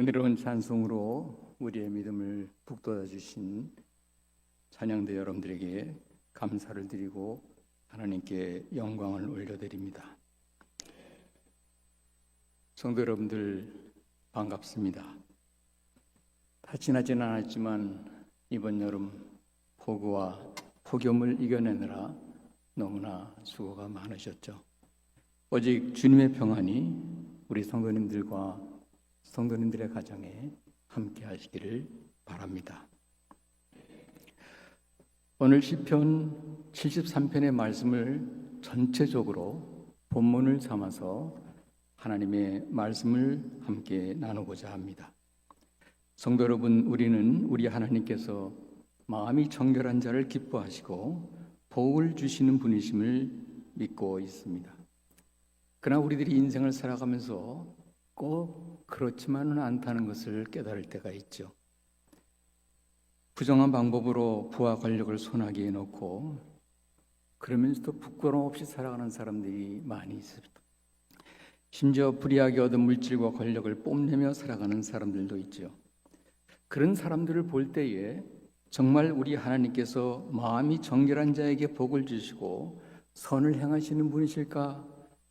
은혜로운 찬송으로 우리의 믿음을 북돋아 주신 찬양대 여러분들에게 감사를 드리고 하나님께 영광을 올려드립니다. 성도 여러분들 반갑습니다. 다 지나지는 않았지만 이번 여름 폭우와 폭염을 이겨내느라 너무나 수고가 많으셨죠. 오직 주님의 평안이 우리 성도님들과 성도님들의 가정에 함께 하시기를 바랍니다. 오늘 시편 73편의 말씀을 전체적으로 본문을 삼아서 하나님의 말씀을 함께 나누고자 합니다. 성도 여러분, 우리는 우리 하나님께서 마음이 정결한 자를 기뻐하시고 복을 주시는 분이심을 믿고 있습니다. 그러나 우리들이 인생을 살아가면서 꼭 그렇지만은 않다는 것을 깨달을 때가 있죠. 부정한 방법으로 부와 권력을 손아귀에 놓고 그러면서도 부끄러움 없이 살아가는 사람들이 많이 있습니다. 심지어 불이하게 얻은 물질과 권력을 뽐내며 살아가는 사람들도 있죠. 그런 사람들을 볼 때에 정말 우리 하나님께서 마음이 정결한 자에게 복을 주시고 선을 행하시는 분이실까?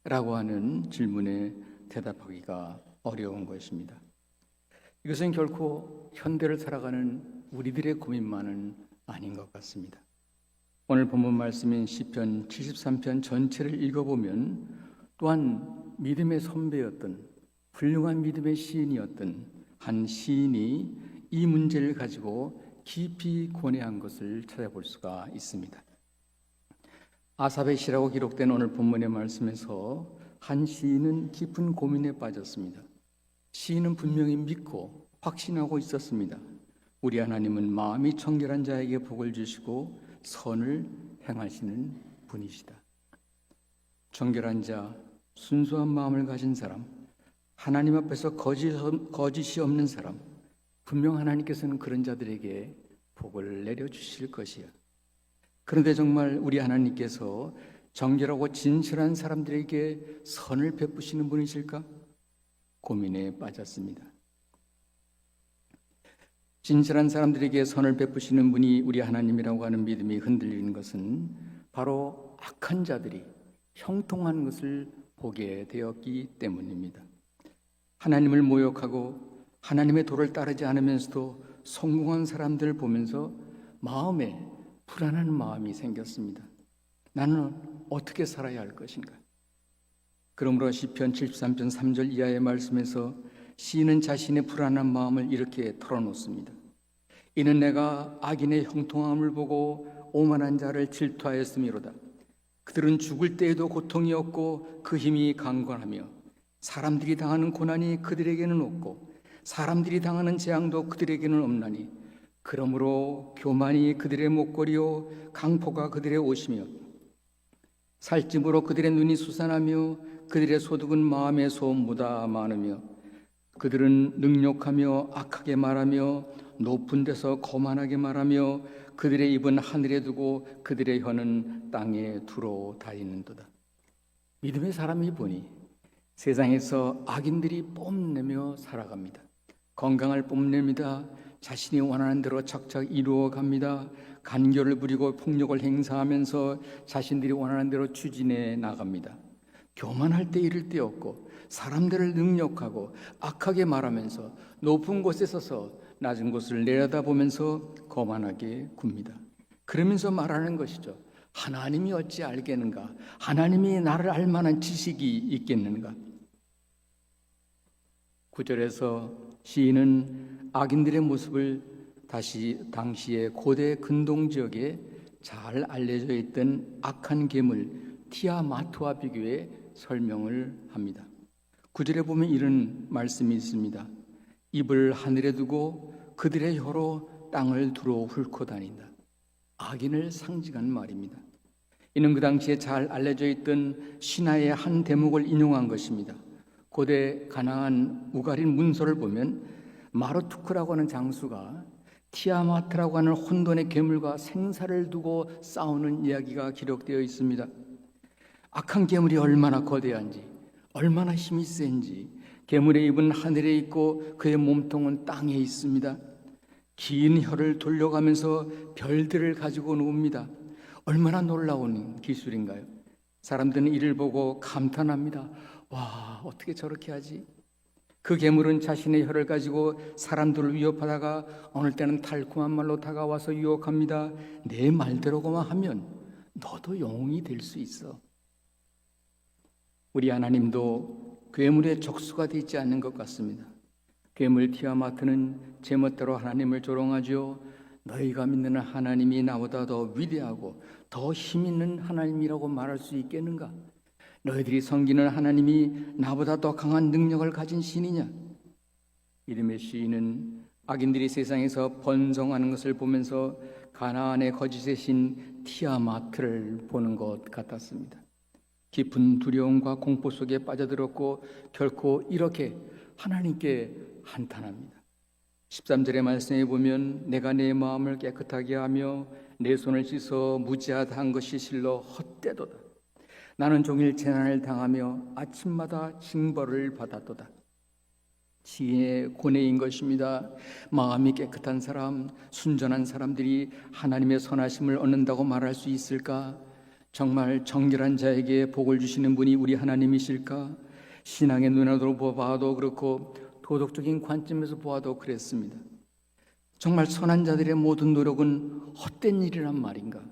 라고 하는 질문에 대답하기가 어려운 것입니다. 이것은 결코 현대를 살아가는 우리들의 고민만은 아닌 것 같습니다. 오늘 본문 말씀인 시편 73편 전체를 읽어보면 또한 믿음의 선배였던 훌륭한 믿음의 시인이었던 한 시인이 이 문제를 가지고 깊이 고뇌한 것을 찾아볼 수가 있습니다. 아삽의 시라고 기록된 오늘 본문의 말씀에서 한 시인은 깊은 고민에 빠졌습니다. 시인은 분명히 믿고 확신하고 있었습니다. 우리 하나님은 마음이 청결한 자에게 복을 주시고 선을 행하시는 분이시다. 정결한 자, 순수한 마음을 가진 사람, 하나님 앞에서 거짓, 거짓이 없는 사람, 분명 하나님께서는 그런 자들에게 복을 내려주실 것이야. 그런데 정말 우리 하나님께서 정결하고 진실한 사람들에게 선을 베푸시는 분이실까? 고민에 빠졌습니다. 진실한 사람들에게 선을 베푸시는 분이 우리 하나님이라고 하는 믿음이 흔들리는 것은 바로 악한 자들이 형통한 것을 보게 되었기 때문입니다. 하나님을 모욕하고 하나님의 도를 따르지 않으면서도 성공한 사람들을 보면서 마음에 불안한 마음이 생겼습니다. 나는 어떻게 살아야 할 것인가? 그러므로 시편 73편 3절 이하의 말씀에서 시인은 자신의 불안한 마음을 이렇게 털어놓습니다. 이는 내가 악인의 형통함을 보고 오만한 자를 질투하였음이로다. 그들은 죽을 때에도 고통이 없고 그 힘이 강건하며 사람들이 당하는 고난이 그들에게는 없고 사람들이 당하는 재앙도 그들에게는 없나니 그러므로 교만이 그들의 목걸이요 강포가 그들의 옷이며 살찜으로 그들의 눈이 수산하며 그들의 소득은 마음의 소음보다 많으며 그들은 능욕하며 악하게 말하며 높은 데서 거만하게 말하며 그들의 입은 하늘에 두고 그들의 혀는 땅에 두루 다니는도다. 믿음의 사람이 보니 세상에서 악인들이 뽐내며 살아갑니다. 건강을 뽐냅니다. 자신이 원하는 대로 착착 이루어 갑니다. 간결을 부리고 폭력을 행사하면서 자신들이 원하는 대로 추진해 나갑니다. 교만할 때 이를 데 없고 사람들을 능욕하고 악하게 말하면서 높은 곳에 서서 낮은 곳을 내려다보면서 거만하게 굽니다. 그러면서 말하는 것이죠. 하나님이 어찌 알겠는가? 하나님이 나를 알 만한 지식이 있겠는가? 구절에서 시인은 악인들의 모습을 다시 당시의 고대 근동 지역에 잘 알려져 있던 악한 괴물 티아마트와 비교해 설명을 합니다. 구절에 보면 이런 말씀이 있습니다. 입을 하늘에 두고 그들의 혀로 땅을 두루 훑고 다닌다. 악인을 상징한 말입니다. 이는 그 당시에 잘 알려져 있던 신화의 한 대목을 인용한 것입니다. 고대 가나안 우가린 문서를 보면 마르투크라고 하는 장수가 티아마트라고 하는 혼돈의 괴물과 생사를 두고 싸우는 이야기가 기록되어 있습니다. 악한 괴물이 얼마나 거대한지, 얼마나 힘이 센지 괴물의 입은 하늘에 있고 그의 몸통은 땅에 있습니다. 긴 혀를 돌려가면서 별들을 가지고 놉니다. 얼마나 놀라운 기술인가요? 사람들은 이를 보고 감탄합니다. 와, 어떻게 저렇게 하지? 그 괴물은 자신의 혀를 가지고 사람들을 위협하다가 어느 때는 달콤한 말로 다가와서 유혹합니다. 내 말대로만 하면 너도 영웅이 될 수 있어. 우리 하나님도 괴물의 적수가 되지 않는 것 같습니다. 괴물 티아마트는 제멋대로 하나님을 조롱하죠. 너희가 믿는 하나님이 나보다 더 위대하고 더 힘 있는 하나님이라고 말할 수 있겠는가? 너희들이 섬기는 하나님이 나보다 더 강한 능력을 가진 신이냐? 이름의 시인은 악인들이 세상에서 번성하는 것을 보면서 가나안의 거짓의 신 티아마트를 보는 것 같았습니다. 깊은 두려움과 공포 속에 빠져들었고 결코 이렇게 하나님께 한탄합니다. 13절의 말씀에 보면 내가 내 마음을 깨끗하게 하며 내 손을 씻어 무지하다 한 것이 실로 헛되도다. 나는 종일 재난을 당하며 아침마다 징벌을 받았도다. 지혜의 고뇌인 것입니다. 마음이 깨끗한 사람, 순전한 사람들이 하나님의 선하심을 얻는다고 말할 수 있을까? 정말 정결한 자에게 복을 주시는 분이 우리 하나님이실까? 신앙의 눈으로 보아도 그렇고 도덕적인 관점에서 보아도 그랬습니다. 정말 선한 자들의 모든 노력은 헛된 일이란 말인가?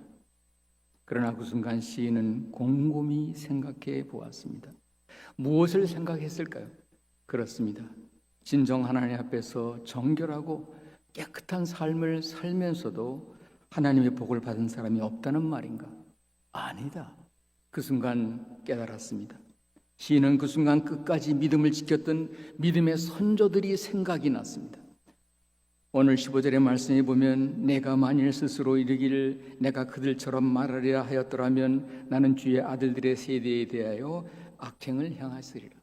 그러나 그 순간 시인은 곰곰이 생각해 보았습니다. 무엇을 생각했을까요? 그렇습니다. 진정 하나님 앞에서 정결하고 깨끗한 삶을 살면서도 하나님의 복을 받은 사람이 없다는 말인가? 아니다. 그 순간 깨달았습니다. 시인은 그 순간 끝까지 믿음을 지켰던 믿음의 선조들이 생각이 났습니다. 오늘 15절의 말씀에 보면 내가 만일 스스로 이르기를 내가 그들처럼 말하리라 하였더라면 나는 주의 아들들의 세대에 대하여 악행을 향하시리라.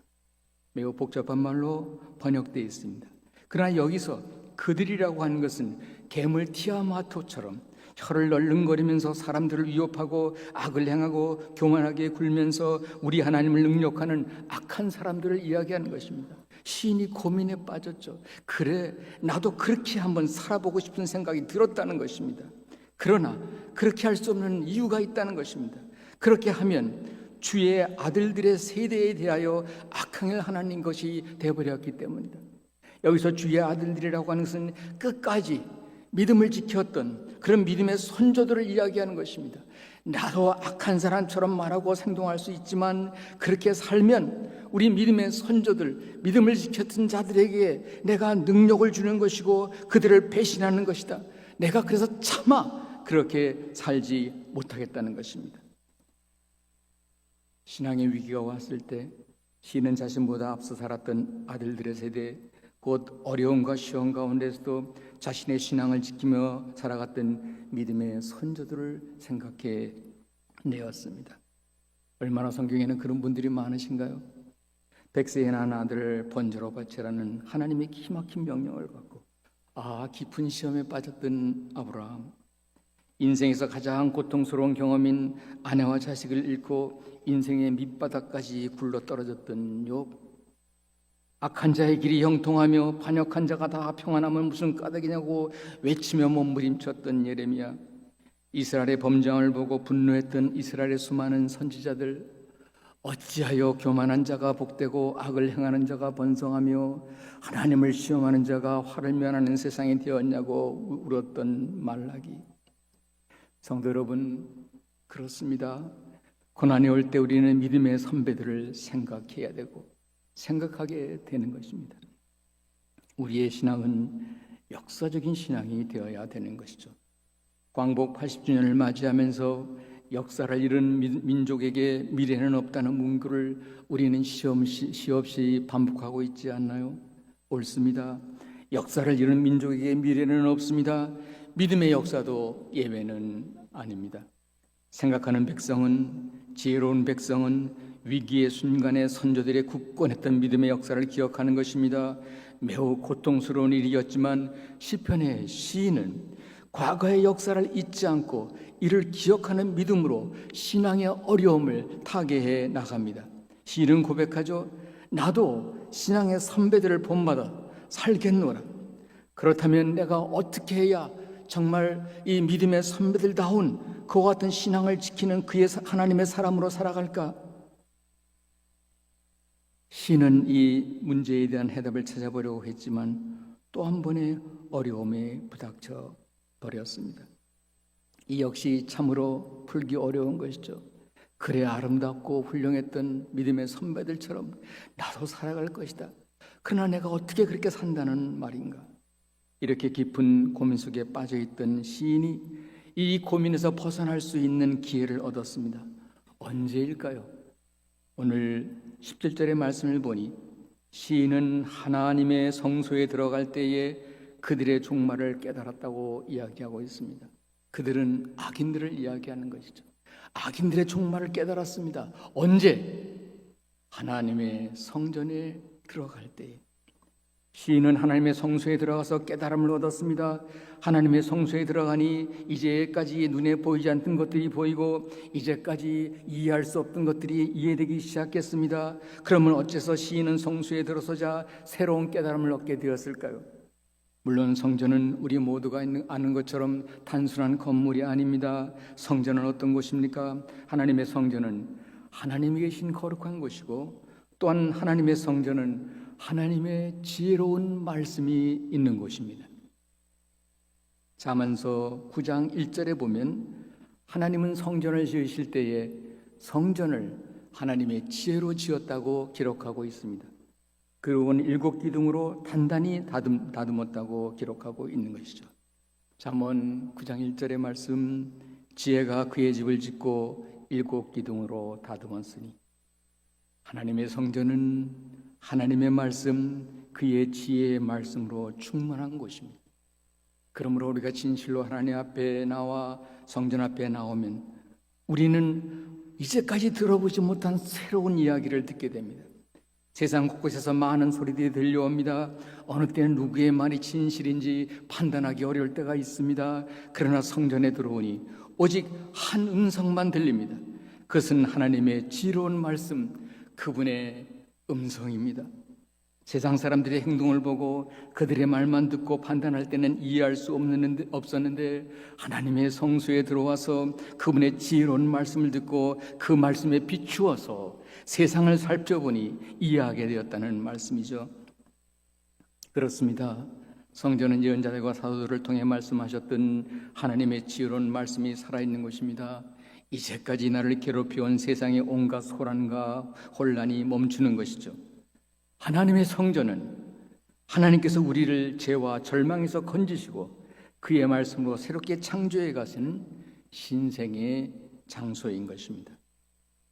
매우 복잡한 말로 번역되어 있습니다. 그러나 여기서 그들이라고 하는 것은 괴물 티아마토처럼 혀를 널름거리면서 사람들을 위협하고 악을 행하고 교만하게 굴면서 우리 하나님을 능력하는 악한 사람들을 이야기하는 것입니다. 시인이 고민에 빠졌죠. 그래, 나도 그렇게 한번 살아보고 싶은 생각이 들었다는 것입니다. 그러나 그렇게 할 수 없는 이유가 있다는 것입니다. 그렇게 하면 주의 아들들의 세대에 대하여 악행을 하나님 것이 되어버렸기 때문이다. 여기서 주의 아들들이라고 하는 것은 끝까지 믿음을 지켰던 그런 믿음의 선조들을 이야기하는 것입니다. 나도 악한 사람처럼 말하고 행동할 수 있지만 그렇게 살면 우리 믿음의 선조들, 믿음을 지켰던 자들에게 내가 능력을 주는 것이고 그들을 배신하는 것이다. 내가 그래서 차마 그렇게 살지 못하겠다는 것입니다. 신앙의 위기가 왔을 때 시는 자신보다 앞서 살았던 아들들의 세대 곧 어려움과 시험 가운데서도 자신의 신앙을 지키며 살아갔던 믿음의 선조들을 생각해 내었습니다. 얼마나 성경에는 그런 분들이 많으신가요? 백세의 난 아들을 번제로 바치라는 하나님의 기막힌 명령을 받고 아 깊은 시험에 빠졌던 아브라함 인생에서 가장 고통스러운 경험인 아내와 자식을 잃고 인생의 밑바닥까지 굴러 떨어졌던 욥 악한 자의 길이 형통하며 반역한 자가 다 평안하면 무슨 까닭이냐고 외치며 몸부림쳤던 예레미야. 이스라엘의 범죄을 보고 분노했던 이스라엘의 수많은 선지자들 어찌하여 교만한 자가 복되고 악을 행하는 자가 번성하며 하나님을 시험하는 자가 화를 면하는 세상이 되었냐고 울었던 말라기. 성도 여러분 그렇습니다. 고난이 올 때 우리는 믿음의 선배들을 생각해야 되고 생각하게 되는 것입니다. 우리의 신앙은 역사적인 신앙이 되어야 되는 것이죠. 광복 80주년을 맞이하면서 역사를 잃은 민족에게 미래는 없다는 문구를 우리는 시없이 반복하고 있지 않나요? 옳습니다. 역사를 잃은 민족에게 미래는 없습니다. 믿음의 역사도 예외는 아닙니다. 생각하는 백성은 지혜로운 백성은 위기의 순간에 선조들의 굳건했던 믿음의 역사를 기억하는 것입니다. 매우 고통스러운 일이었지만 시편의 시인은 과거의 역사를 잊지 않고 이를 기억하는 믿음으로 신앙의 어려움을 타개해 나갑니다. 시인은 고백하죠. 나도 신앙의 선배들을 본받아 살겠노라. 그렇다면 내가 어떻게 해야 정말 이 믿음의 선배들다운 그와 같은 신앙을 지키는 그의 사- 하나님의 사람으로 살아갈까? 시는 이 문제에 대한 해답을 찾아보려고 했지만 또 한 번의 어려움에 부닥쳐 버렸습니다. 이 역시 참으로 풀기 어려운 것이죠. 그래 아름답고 훌륭했던 믿음의 선배들처럼 나도 살아갈 것이다. 그러나 내가 어떻게 그렇게 산다는 말인가? 이렇게 깊은 고민 속에 빠져 있던 시인이 이 고민에서 벗어날 수 있는 기회를 얻었습니다. 언제일까요? 오늘 17절의 말씀을 보니 시인은 하나님의 성소에 들어갈 때에 그들의 종말을 깨달았다고 이야기하고 있습니다. 그들은 악인들을 이야기하는 것이죠. 악인들의 종말을 깨달았습니다. 언제? 하나님의 성전에 들어갈 때에. 시인은 하나님의 성소에 들어가서 깨달음을 얻었습니다. 하나님의 성소에 들어가니 이제까지 눈에 보이지 않던 것들이 보이고 이제까지 이해할 수 없던 것들이 이해되기 시작했습니다. 그러면 어째서 시인은 성소에 들어서자 새로운 깨달음을 얻게 되었을까요? 물론 성전은 우리 모두가 아는 것처럼 단순한 건물이 아닙니다. 성전은 어떤 곳입니까? 하나님의 성전은 하나님이 계신 거룩한 곳이고 또한 하나님의 성전은 하나님의 지혜로운 말씀이 있는 곳입니다. 자만서 9장 1절에 보면 하나님은 성전을 지으실 때에 성전을 하나님의 지혜로 지었다고 기록하고 있습니다. 그리고는 일곱 기둥으로 단단히 다듬, 다듬었다고 기록하고 있는 것이죠. 잠언 9장 1절의 말씀 지혜가 그의 집을 짓고 일곱 기둥으로 다듬었으니 하나님의 성전은 하나님의 말씀 그의 지혜의 말씀으로 충만한 곳입니다. 그러므로 우리가 진실로 하나님 앞에 나와 성전 앞에 나오면 우리는 이제까지 들어보지 못한 새로운 이야기를 듣게 됩니다. 세상 곳곳에서 많은 소리들이 들려옵니다. 어느 때는 누구의 말이 진실인지 판단하기 어려울 때가 있습니다. 그러나 성전에 들어오니 오직 한 음성만 들립니다. 그것은 하나님의 지혜로운 말씀, 그분의 음성입니다. 세상 사람들의 행동을 보고 그들의 말만 듣고 판단할 때는 이해할 수 없는, 없었는데 하나님의 성소에 들어와서 그분의 지혜로운 말씀을 듣고 그 말씀에 비추어서 세상을 살펴보니 이해하게 되었다는 말씀이죠. 그렇습니다. 성전은 예언자들과 사도들을 통해 말씀하셨던 하나님의 지혜로운 말씀이 살아있는 것입니다. 이제까지 나를 괴롭혀온 세상의 온갖 소란과 혼란이 멈추는 것이죠. 하나님의 성전은 하나님께서 우리를 죄와 절망에서 건지시고 그의 말씀으로 새롭게 창조해 가시는 신생의 장소인 것입니다.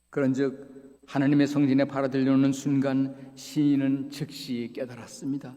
그런즉 하나님의 성전에 바라들려오는 순간 시인은 즉시 깨달았습니다.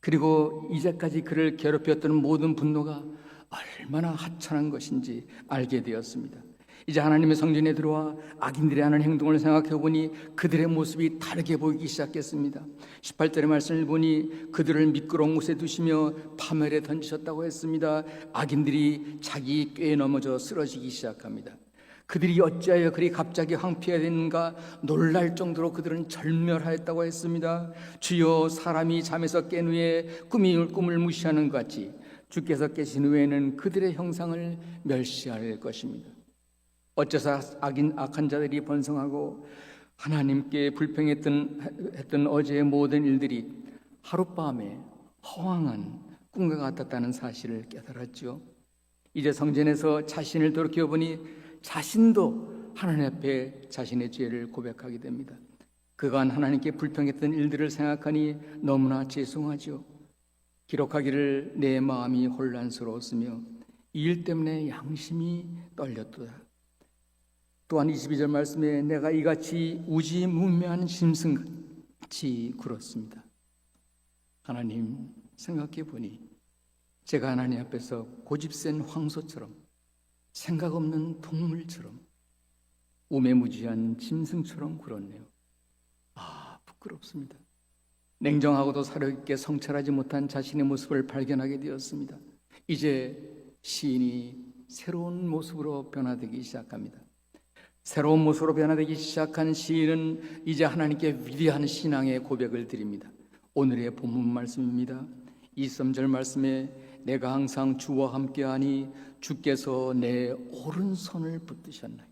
그리고 이제까지 그를 괴롭혔던 모든 분노가 얼마나 하찮은 것인지 알게 되었습니다. 이제 하나님의 성전에 들어와 악인들이 하는 행동을 생각해 보니 그들의 모습이 다르게 보이기 시작했습니다. 18절의 말씀을 보니 그들을 미끄러운 곳에 두시며 파멸에 던지셨다고 했습니다. 악인들이 자기 꾀에 넘어져 쓰러지기 시작합니다. 그들이 어찌하여 그리 갑자기 황폐해졌는가 놀랄 정도로 그들은 절멸하였다고 했습니다. 주여 사람이 잠에서 깬 후에 꿈이 꿈을 무시하는 것 같이 주께서 깨신 후에는 그들의 형상을 멸시할 것입니다. 어째서 악인 악한 자들이 번성하고 하나님께 불평했던 했던 어제의 모든 일들이 하룻밤에 허황한 꿈과 같았다는 사실을 깨달았죠. 이제 성전에서 자신을 돌이켜 보니 자신도 하나님 앞에 자신의 죄를 고백하게 됩니다. 그간 하나님께 불평했던 일들을 생각하니 너무나 죄송하죠. 기록하기를 내 마음이 혼란스러웠으며 이 일 때문에 양심이 떨렸도다. 또한 22절 말씀에 내가 이같이 우지문매한 심승같이 굴었습니다. 하나님 생각해 보니 제가 하나님 앞에서 고집센 황소처럼 생각 없는 동물처럼 우매무지한 짐승처럼 굴었네요. 아 부끄럽습니다. 냉정하고도 사려있게 성찰하지 못한 자신의 모습을 발견하게 되었습니다. 이제 시인이 새로운 모습으로 변화되기 시작합니다. 새로운 모습으로 변화되기 시작한 시인은 이제 하나님께 위대한 신앙의 고백을 드립니다. 오늘의 본문 말씀입니다. 23절 말씀에 내가 항상 주와 함께하니 주께서 내 오른손을 붙드셨나이다.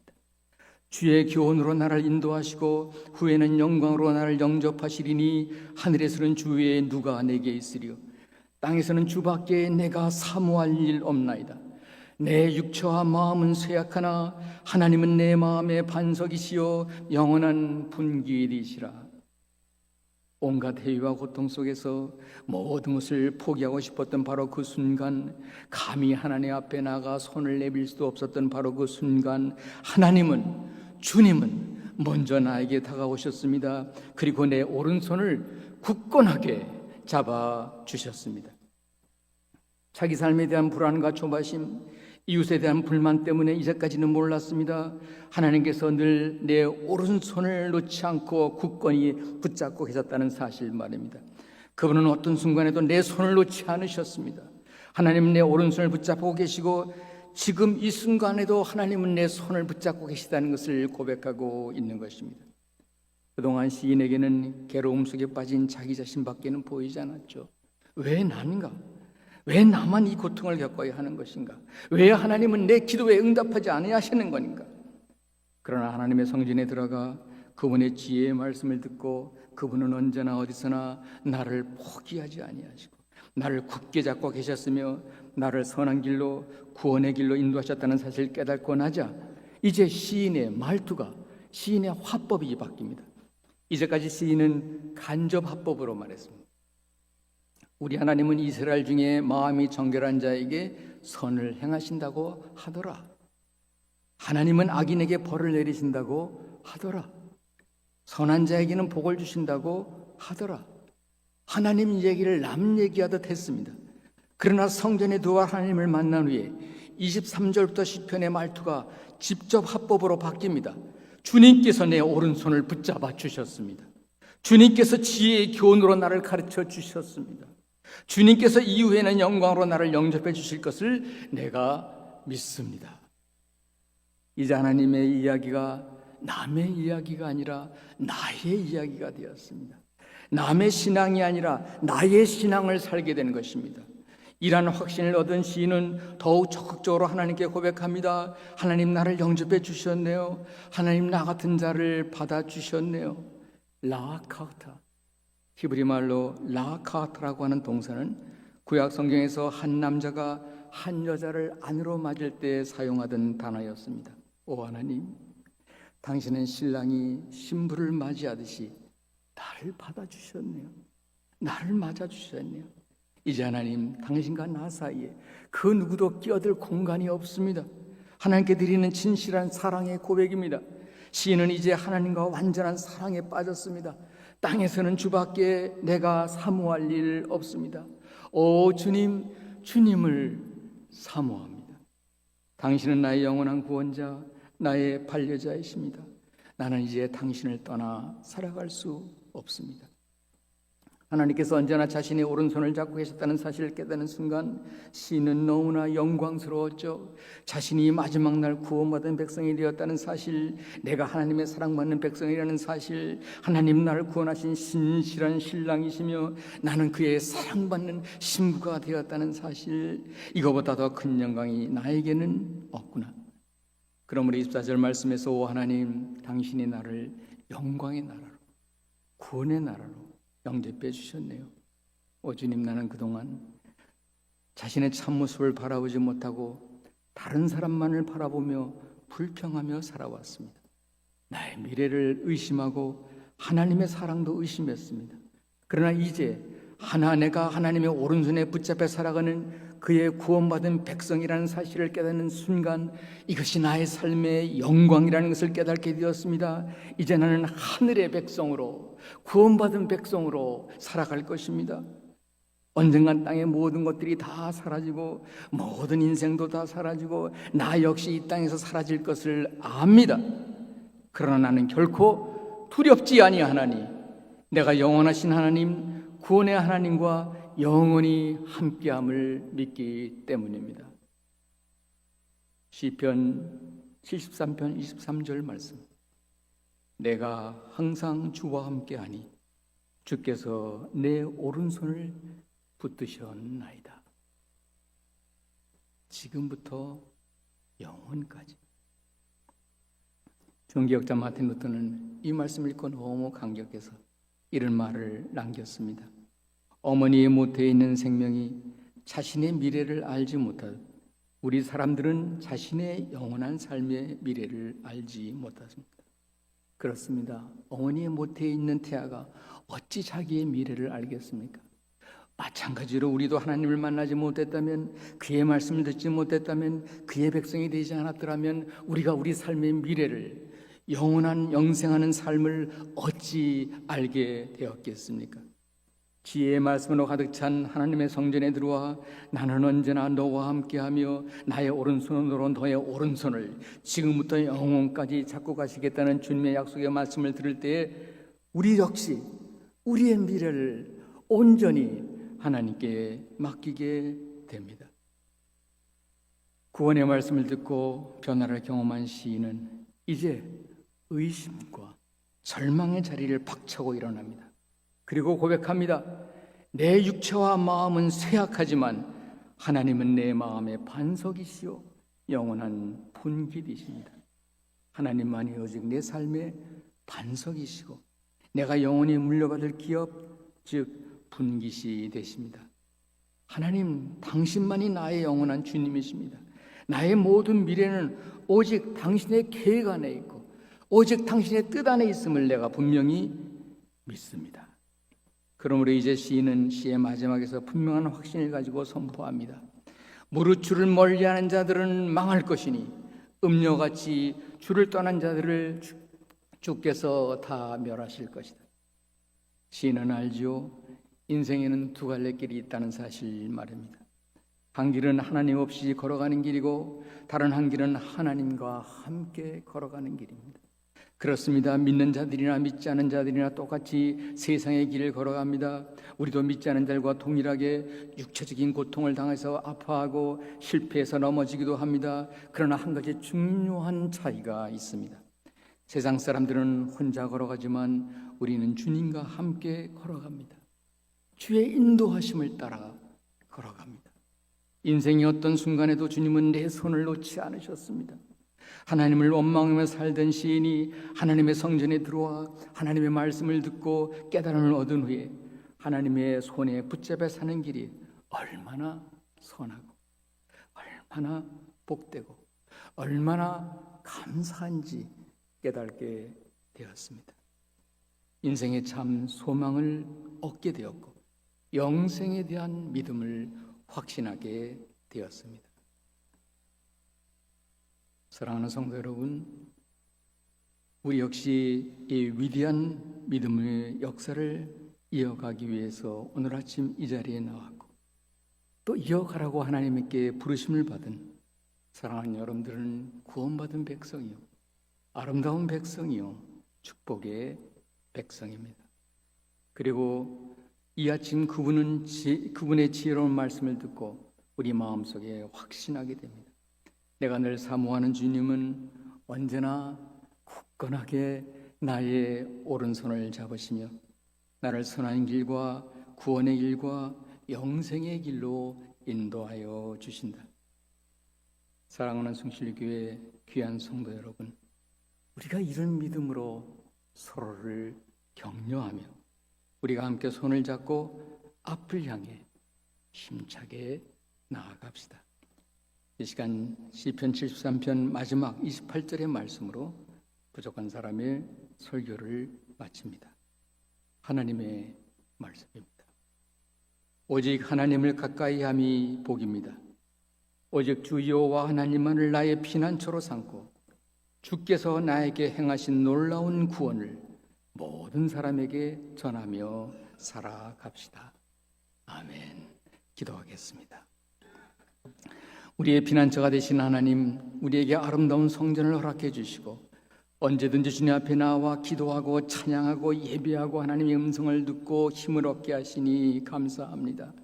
주의 교훈으로 나를 인도하시고 후에는 영광으로 나를 영접하시리니 하늘에서는 주 외에 누가 내게 있으리요 땅에서는 주밖에 내가 사모할 일 없나이다. 내 육체와 마음은 쇠약하나 하나님은 내 마음의 반석이시요 영원한 분기이시라. 온갖 해위와 고통 속에서 모든 것을 포기하고 싶었던 바로 그 순간, 감히 하나님 앞에 나가 손을 내밀 수도 없었던 바로 그 순간, 하나님은 주님은 먼저 나에게 다가오셨습니다. 그리고 내 오른손을 굳건하게 잡아 주셨습니다. 자기 삶에 대한 불안과 조바심, 이웃에 대한 불만 때문에 이제까지는 몰랐습니다. 하나님께서 늘 내 오른손을 놓지 않고 굳건히 붙잡고 계셨다는 사실 말입니다. 그분은 어떤 순간에도 내 손을 놓지 않으셨습니다. 하나님 내 오른손을 붙잡고 계시고 지금 이 순간에도 하나님은 내 손을 붙잡고 계시다는 것을 고백하고 있는 것입니다. 그동안 시인에게는 괴로움 속에 빠진 자기 자신밖에는 보이지 않았죠. 왜 나는가? 왜 나만 이 고통을 겪어야 하는 것인가? 왜 하나님은 내 기도에 응답하지 아니하시는 건가? 그러나 하나님의 성전에 들어가 그분의 지혜의 말씀을 듣고 그분은 언제나 어디서나 나를 포기하지 아니하시고 나를 굳게 잡고 계셨으며 나를 선한 길로 구원의 길로 인도하셨다는 사실을 깨닫고 나자 이제 시인의 말투가 시인의 화법이 바뀝니다. 이제까지 시인은 간접 화법으로 말했습니다. 우리 하나님은 이스라엘 중에 마음이 정결한 자에게 선을 행하신다고 하더라. 하나님은 악인에게 벌을 내리신다고 하더라. 선한 자에게는 복을 주신다고 하더라. 하나님 얘기를 남 얘기하듯 했습니다. 그러나 성전에 두어 하나님을 만난 후에 23절부터 시편의 말투가 직접 합법으로 바뀝니다. 주님께서 내 오른손을 붙잡아 주셨습니다. 주님께서 지혜의 교훈으로 나를 가르쳐 주셨습니다. 주님께서 이후에는 영광으로 나를 영접해 주실 것을 내가 믿습니다. 이제 하나님의 이야기가 남의 이야기가 아니라 나의 이야기가 되었습니다. 남의 신앙이 아니라 나의 신앙을 살게 된 것입니다. 이러한 확신을 얻은 시인은 더욱 적극적으로 하나님께 고백합니다. 하나님 나를 영접해 주셨네요. 하나님 나 같은 자를 받아 주셨네요. 라카타 히브리 말로 라카타라고 하는 동사는 구약 성경에서 한 남자가 한 여자를 안으로 맞을 때 사용하던 단어였습니다. 오 하나님, 당신은 신랑이 신부를 맞이하듯이 나를 받아주셨네요. 나를 맞아주셨네요. 이제 하나님, 당신과 나 사이에 그 누구도 끼어들 공간이 없습니다. 하나님께 드리는 진실한 사랑의 고백입니다. 시인은 이제 하나님과 완전한 사랑에 빠졌습니다. 땅에서는 주밖에 내가 사모할 일 없습니다. 오 주님, 주님을 사모합니다. 당신은 나의 영원한 구원자, 나의 반려자이십니다. 나는 이제 당신을 떠나 살아갈 수 없습니다. 하나님께서 언제나 자신의 오른손을 잡고 계셨다는 사실을 깨닫는 순간 시는 너무나 영광스러웠죠. 자신이 마지막 날 구원받은 백성이 되었다는 사실, 내가 하나님의 사랑받는 백성이라는 사실, 하나님 나를 구원하신 신실한 신랑이시며 나는 그의 사랑받는 신부가 되었다는 사실, 이거보다 더 큰 영광이 나에게는 없구나. 그러므로 24절 말씀에서 오 하나님 당신이 나를 영광의 나라로 구원의 나라로 영접해 주셨네요. 오 주님 나는 그동안 자신의 참모습을 바라보지 못하고 다른 사람만을 바라보며 불평하며 살아왔습니다. 나의 미래를 의심하고 하나님의 사랑도 의심했습니다. 그러나 이제 하나 내가 하나님의 오른손에 붙잡혀 살아가는 그의 구원받은 백성이라는 사실을 깨닫는 순간 이것이 나의 삶의 영광이라는 것을 깨닫게 되었습니다. 이제 나는 하늘의 백성으로 구원받은 백성으로 살아갈 것입니다. 언젠간 땅의 모든 것들이 다 사라지고 모든 인생도 다 사라지고 나 역시 이 땅에서 사라질 것을 압니다. 그러나 나는 결코 두렵지 아니하나니 내가 영원하신 하나님 구원의 하나님과 영원히 함께함을 믿기 때문입니다. 시편 73편 23절 말씀. 내가 항상 주와 함께하니 주께서 내 오른손을 붙드셨나이다. 지금부터 영원까지. 종기역자 마틴 루터는 이 말씀 읽고 너무 감격해서 이런 말을 남겼습니다. 어머니의 모태에 있는 생명이 자신의 미래를 알지 못하듯 우리 사람들은 자신의 영원한 삶의 미래를 알지 못하십니다. 그렇습니다. 어머니의 모태에 있는 태아가 어찌 자기의 미래를 알겠습니까? 마찬가지로 우리도 하나님을 만나지 못했다면 그의 말씀을 듣지 못했다면 그의 백성이 되지 않았더라면 우리가 우리 삶의 미래를 영원한 영생하는 삶을 어찌 알게 되었겠습니까? 지혜의 말씀으로 가득 찬 하나님의 성전에 들어와 나는 언제나 너와 함께하며 나의 오른손으로 너의 오른손을 지금부터 영원까지 잡고 가시겠다는 주님의 약속의 말씀을 들을 때에 우리 역시 우리의 미래를 온전히 하나님께 맡기게 됩니다. 구원의 말씀을 듣고 변화를 경험한 시인은 이제 의심과 절망의 자리를 박차고 일어납니다. 그리고 고백합니다. 내 육체와 마음은 쇠약하지만 하나님은 내 마음의 반석이시요 영원한 분길이십니다. 하나님만이 오직 내 삶의 반석이시고 내가 영원히 물려받을 기업 즉 분깃이 되십니다. 하나님 당신만이 나의 영원한 주님이십니다. 나의 모든 미래는 오직 당신의 계획 안에 있고 오직 당신의 뜻 안에 있음을 내가 분명히 믿습니다. 그러므로 이제 시인은 시의 마지막에서 분명한 확신을 가지고 선포합니다. 무릇 주를 멀리하는 자들은 망할 것이니 음녀같이 주를 떠난 자들을 주, 주께서 다 멸하실 것이다. 시인은 알지요. 인생에는 두 갈래 길이 있다는 사실 말입니다. 한 길은 하나님 없이 걸어가는 길이고 다른 한 길은 하나님과 함께 걸어가는 길입니다. 그렇습니다. 믿는 자들이나 믿지 않은 자들이나 똑같이 세상의 길을 걸어갑니다. 우리도 믿지 않은 자들과 동일하게 육체적인 고통을 당해서 아파하고 실패해서 넘어지기도 합니다. 그러나 한 가지 중요한 차이가 있습니다. 세상 사람들은 혼자 걸어가지만 우리는 주님과 함께 걸어갑니다. 주의 인도하심을 따라 걸어갑니다. 인생의 어떤 순간에도 주님은 내 손을 놓지 않으셨습니다. 하나님을 원망하며 살던 시인이 하나님의 성전에 들어와 하나님의 말씀을 듣고 깨달음을 얻은 후에 하나님의 손에 붙잡아 사는 길이 얼마나 선하고 얼마나 복되고 얼마나 감사한지 깨닫게 되었습니다. 인생의 참 소망을 얻게 되었고 영생에 대한 믿음을 확신하게 되었습니다. 사랑하는 성도 여러분, 우리 역시 이 위대한 믿음의 역사를 이어가기 위해서 오늘 아침 이 자리에 나왔고 또 이어가라고 하나님께 부르심을 받은 사랑하는 여러분들은 구원받은 백성이요 아름다운 백성이요 축복의 백성입니다. 그리고 이 아침 그분은 지, 그분의 지혜로운 말씀을 듣고 우리 마음속에 확신하게 됩니다. 내가 늘 사모하는 주님은 언제나 굳건하게 나의 오른손을 잡으시며 나를 선한 길과 구원의 길과 영생의 길로 인도하여 주신다. 사랑하는 성실교회 귀한 성도 여러분, 우리가 이런 믿음으로 서로를 격려하며 우리가 함께 손을 잡고 앞을 향해 힘차게 나아갑시다. 이 시간 시편 73편 마지막 28절의 말씀으로 부족한 사람의 설교를 마칩니다. 하나님의 말씀입니다. 오직 하나님을 가까이 함이 복입니다. 오직 주 여호와 하나님만을 나의 피난처로 삼고 주께서 나에게 행하신 놀라운 구원을 모든 사람에게 전하며 살아갑시다. 아멘. 기도하겠습니다. 우리의 피난처가 되신 하나님, 우리에게 아름다운 성전을 허락해 주시고 언제든지 주님 앞에 나와 기도하고 찬양하고 예배하고 하나님의 음성을 듣고 힘을 얻게 하시니 감사합니다.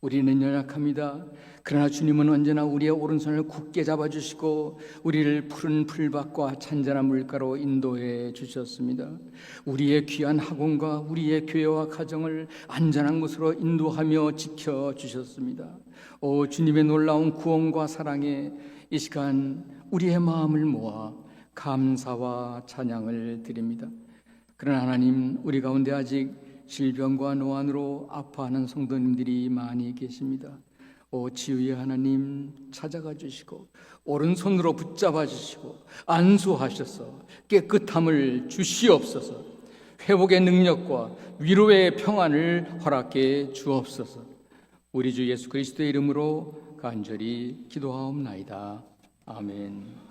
우리는 연약합니다. 그러나 주님은 언제나 우리의 오른손을 굳게 잡아주시고 우리를 푸른 풀밭과 찬잔한 물가로 인도해 주셨습니다. 우리의 귀한 학원과 우리의 교회와 가정을 안전한 곳으로 인도하며 지켜 주셨습니다. 오 주님의 놀라운 구원과 사랑에 이 시간 우리의 마음을 모아 감사와 찬양을 드립니다. 그러나 하나님 우리 가운데 아직 질병과 노안으로 아파하는 성도님들이 많이 계십니다. 오 치유의 하나님 찾아가 주시고 오른손으로 붙잡아 주시고 안수하셔서 깨끗함을 주시옵소서. 회복의 능력과 위로의 평안을 허락해 주옵소서. 우리 주 예수 그리스도의 이름으로 간절히 기도하옵나이다. 아멘.